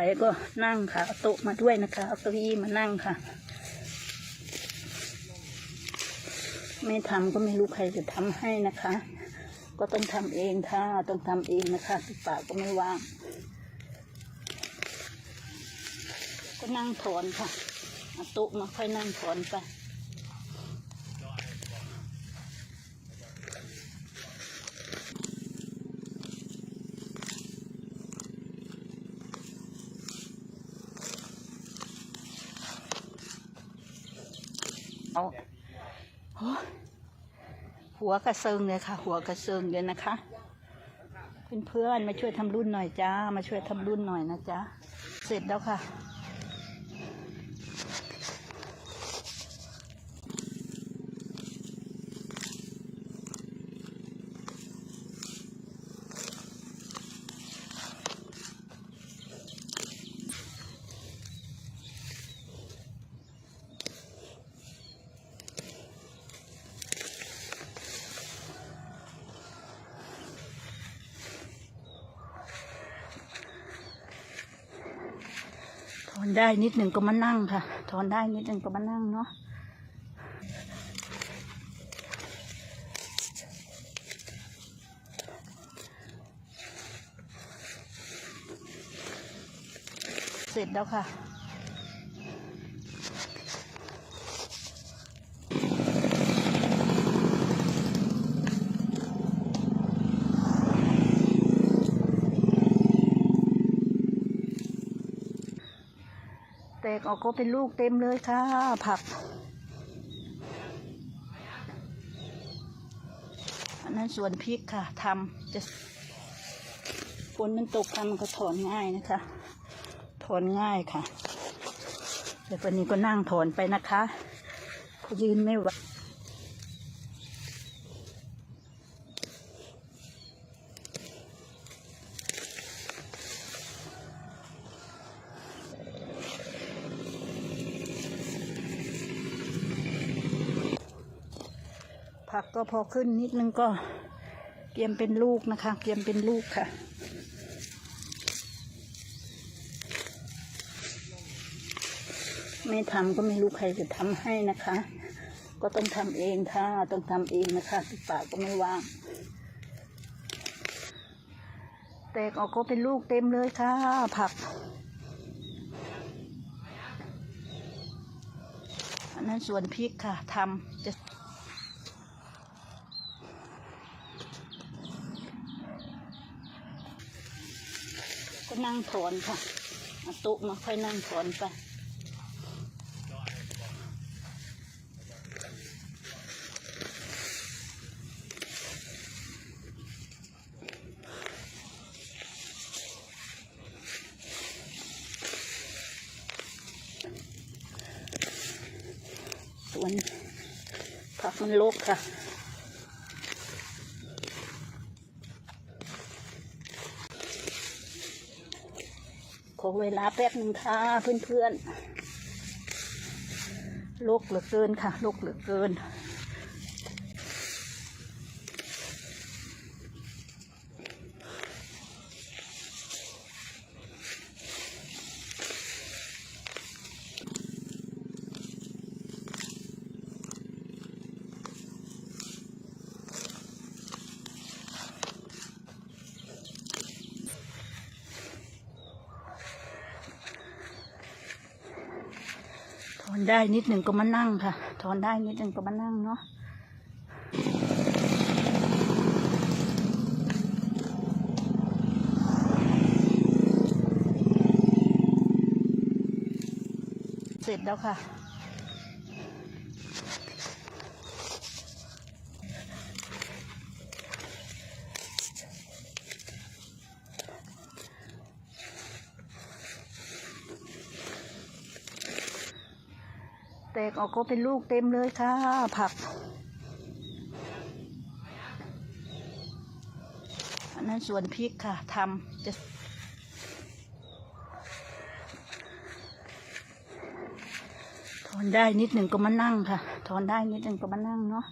ไปก็นั่งค่ะเอาโต๊ะมาด้วยนะคะเอาเก้าอี้มานั่งค่ะ ไม่ทำก็ไม่รู้ใครจะทำให้นะคะ ก็ต้องทำเองค่ะ ต้องทำเองนะคะติดปากก็ไม่ว่าง ก็นั่งถอนค่ะเอาโต๊ะมาค่อยนั่งถอนไป ล้วหัวกระเซิงเลยค่ะ หัวกระเซิงเลยนะคะเพื่อนๆมาช่วยทำรุ่นหน่อยจ้า มาช่วยทำรุ่นหน่อยนะจ๊ะ เสร็จแล้วค่ะ อนได้นิดหนึ่งก็มานั่งค่ะ ถอนได้นิดหนึ่งก็มานั่งเนาะเสร็จแล้วค่ะ แตกออกก็เป็นลูกเต็มเลยค่ะ ผัก อันนั้นส่วนพริกค่ะทำจะฝนมันตกทำมันก็ถอนง่ายนะคะ ถอนง่ายค่ะเดี๋ยววันนี้ก็นั่งถอนไปนะคะ ยืนไม่ไหวผั ก็พอขึ้นนิดนึงก็เตรียมเป็นลูกนะคะ เตรียมเป็นลูกค่ะ ไม่ทำก็ไม่รู้ใครจะทำให้นะคะ ก็ต้องทำเองค่ะ ต้องทำเองนะคะติดปากก็ไม่ว่าง แตกออกก็เป็นลูกเต็มเลยค่ะ ผักอันนั้นส่วนพริกค่ะทำจะ ก็นั่งถอนค่ะเอาโต๊ะมาค่อยนั่งถอนไปสวนผักมันลกค่ะ อเวลาแป๊บหนึ่งค่ะเพื่อนๆลกเหลือเกินค่ะลกเหลือเกิน อนได้นิดหนึ่งก็มานั่งค่ะ ถอนได้นิดหนึ่งก็มานั่งเนาะเสร็จแล้วค่ะ ตกออกก็เป็นลูกเต็มเลยค่ะ ผัก อันนั้นส่วนพริกค่ะทำจะถอนได้นิดหนึ่งก็มานั่งค่ะ ถอนได้นิดหนึ่งก็มานั่งเนาะ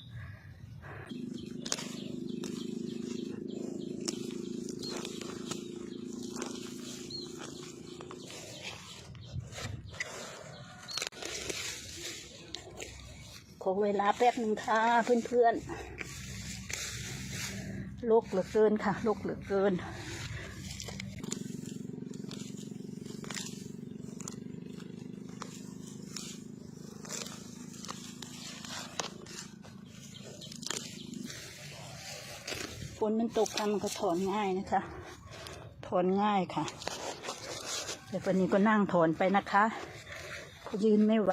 อเวลาแป๊บหนึ่งค่ะเพื่อนๆโลกเหลือเกินค่ะโลกเหลือเกินฝนมันตกค่ะมันก็ถอนง่ายนะคะ ถอนง่ายค่ะ แต่วันนี้ก็นั่งถอนไปนะคะขยืนไม่ไหว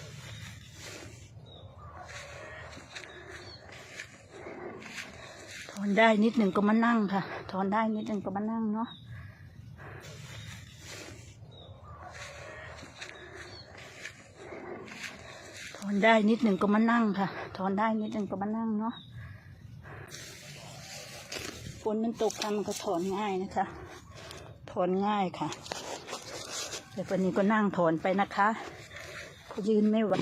ถอนได้นิดหนึ่งก็มานั่งค่ะ ถอนได้นิดหนึ่งก็มานั่งเนาะถอนได้นิดหนึ่งก็มานั่งค่ะ ถอนได้นิดหนึ่งก็มานั่งเนาะฝนมันตกค่ะมันก็ถอนง่ายนะคะ ถอนง่ายค่ะแต่วันนี้ก็นั่งถอนไปนะคะ ยืนไม่ไหว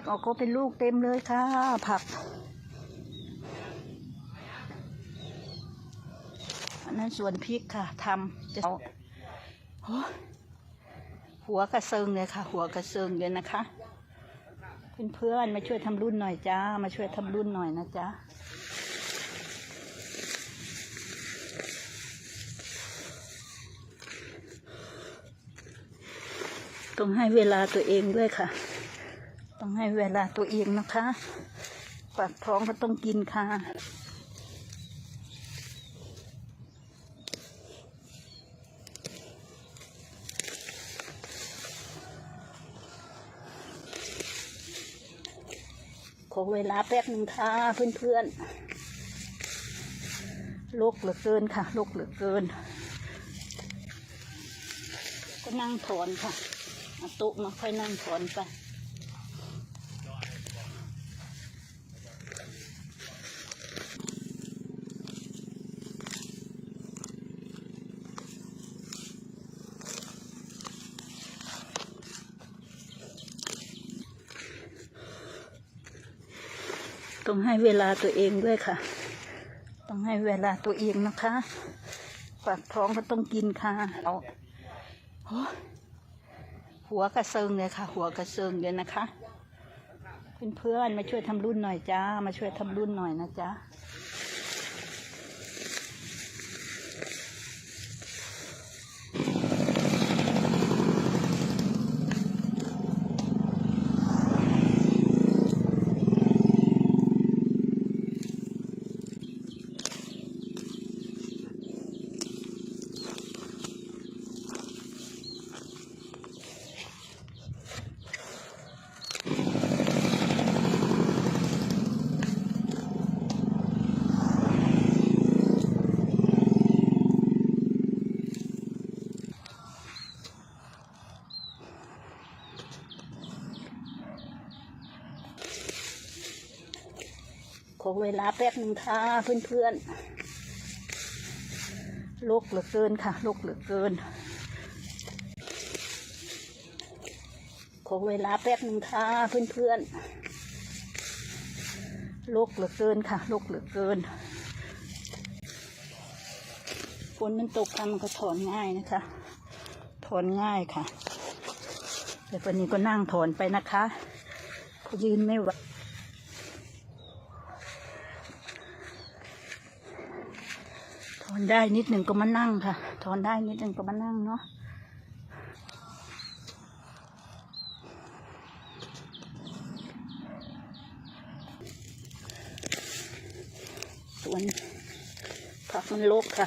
กออกก็เป็นลูกเต็มเลยค่ะ ผัก อันนั้นส่วนพริกค่ะทำจะเอาหัวกระเซิงเลยค่ะ หัวกระเซิงเลยนะคะ เพื่อนๆมาช่วยทำรุ่นหน่อยจ้า มาช่วยทำรุ่นหน่อยนะจ๊ะต้องให้เวลาตัวเองด้วยค่ะ ต้องให้เวลาตัวเองนะคะปากท้องก็ต้องกินค่ะขอเวลาแป๊บหนึ่งค่ะเพื่อนๆโลกเหลือเกินค่ะโลกเหลือเกิน ก็นั่งถอนค่ะเอาโต๊ะมาค่อยนั่งถอนไป ต้องให้เวลาตัวเองด้วยค่ะ ต้องให้เวลาตัวเองนะคะ ปากท้องก็ต้องกินค่ะเอาหัวกระเซิงเลยค่ะ หัวกระเซิงเลยนะคะ เพื่อนๆมาช่วยทำรุ่นหน่อยจ้า มาช่วยทำรุ่นหน่อยนะจ๊ะ เวลาแป๊บหนึ่งค่ะเพื่อนๆโลกเหลือเกินค่ะโลกเหลือเกินขอเวลาแป๊บหนึ่งค่ะเพื่อนๆโลกเหลือเกินค่ะโลกเหลือเกินฝนมันตกค่ะมันก็ถอนง่ายนะคะ ถอนง่ายค่ะแต่วันนี้ก็นั่งถอนไปนะคะ ยืนไม่ไหว อนได้นิดหนึ่งก็มานั่งค่ะ ถอนได้นิดหนึ่งก็มานั่งเนาะสวนผักมันรกค่ะ